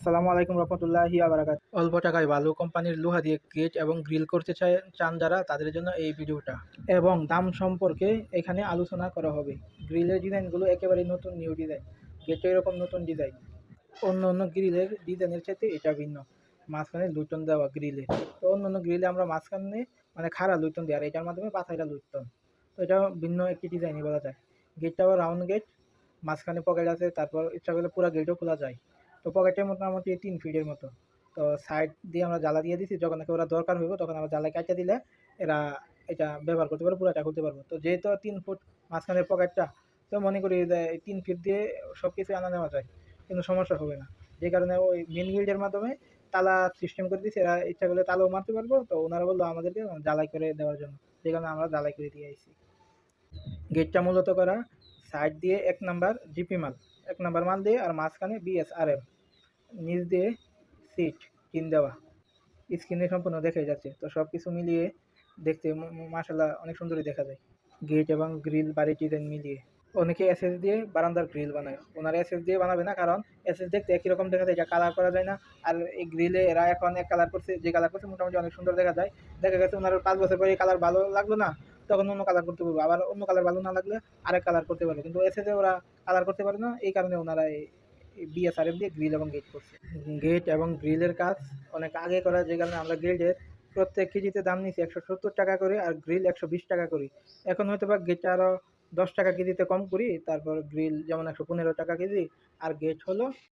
আসসালামু আলাইকুম রহমতুল্লাহি আবরাকাত অল্প টাকায় ভালো কোম্পানির লোহা দিয়ে গেট এবং গ্রিল করতে চায় চান যারা, তাদের জন্য এই ভিডিওটা। এবং দাম সম্পর্কে এখানে আলোচনা করা হবে। গ্রিলের ডিজাইনগুলো একেবারে নতুন, নিউ ডিজাইন। গেটও এরকম নতুন ডিজাইন। অন্য অন্য গ্রিলের ডিজাইনের চাইতে এটা ভিন্ন। মাঝখানে লুটন দেওয়া গ্রিলে। তো অন্য অন্য গ্রিলে আমরা মাঝখানে মানে খাড়া লুটন দেওয়া এটার মাধ্যমে পাথাইটা লুটন তো এটা ভিন্ন একটি ডিজাইনই বলা যায়। গেটটাও রাউন্ড গেট মাঝখানে পকেট আছে, তারপর ইচ্ছা করলে পুরো গেটও খোলা যায়। তো পকেটের মোটামুটি তিন ফিটের মতো। তো সাইড দিয়ে আমরা জ্বালা দিয়ে দিছি, যখন নাকি ওরা দরকার হইব, তখন আমরা জ্বালা কাটিয়ে দিলে এরা এটা ব্যবহার করতে পারবে, পুরোটা খুলতে পারব। তো যেহেতু তিন ফুট মাঝখানের পকেটটা, তো মনে করি তিন ফিট দিয়ে সব কিছু আনা নেওয়া যায় কিন্তু সমস্যা হবে না। যে কারণে ওই মেন গিল্ডের মাধ্যমে তালা সিস্টেম করে দিয়েছে, এরা ইচ্ছা করলে তালাও মারতে পারব। তো ওনারা বলল আমাদেরকে জ্বালাই করে দেওয়ার জন্য, যে কারণে আমরা জ্বালাই করে দিয়ে আইছি। গেটটা মূলত করা সাইড দিয়ে এক নাম্বার জিপি মাল। এক নাম্বার মাল দিয়ে আর মাঝখানে বিএসআরএম নিচ দিয়ে সিট টিন দেওয়া। স্ক্রিনে সম্পূর্ণ দেখা যাচ্ছে। তো সব কিছু মিলিয়ে দেখতে মাসাল্লাহ অনেক সুন্দরই দেখা যায়। গেট এবং গ্রিল বাড়ি ডিজাইন মিলিয়ে। অনেকে এসএস দিয়ে বারান্দার গ্রিল বানায়। ওনারা এসএস দিয়ে বানাবে না, কারণ এসএস দেখতে একই রকম দেখা যায়, এটা কালার করা যায় না। আর এই গ্রিলে এরা এখন এক কালার করছে, যে কালার করছে, মোটামুটি অনেক সুন্দর দেখা যায়। দেখা গেছে ওনার পাঁচ বছর পরে কালার ভালো লাগল না। তখন অন্য কালার করতে পারব আবার অন্য কালার ভালো না লাগলে আরেক কালার করতে পারবে কিন্তু এসএসে ওরা কালার করতে পারে না, এই কারণে ওনারা বিএসআরএফ দিয়ে গ্রিল এবং গেট করছে। গেট এবং গ্রিলের কাজ অনেক আগে করা যে কারণে আমরা গ্রিলের প্রত্যেক কেজিতে দাম নিচ্ছি একশো সত্তর টাকা করে আর গ্রিল একশো বিশ টাকা করি। এখন হয়তো বা গেট আরও দশ টাকা কেজিতে কম করি, তারপর গ্রিল যেমন একশো পনেরো টাকা কেজি, আর গেট হলো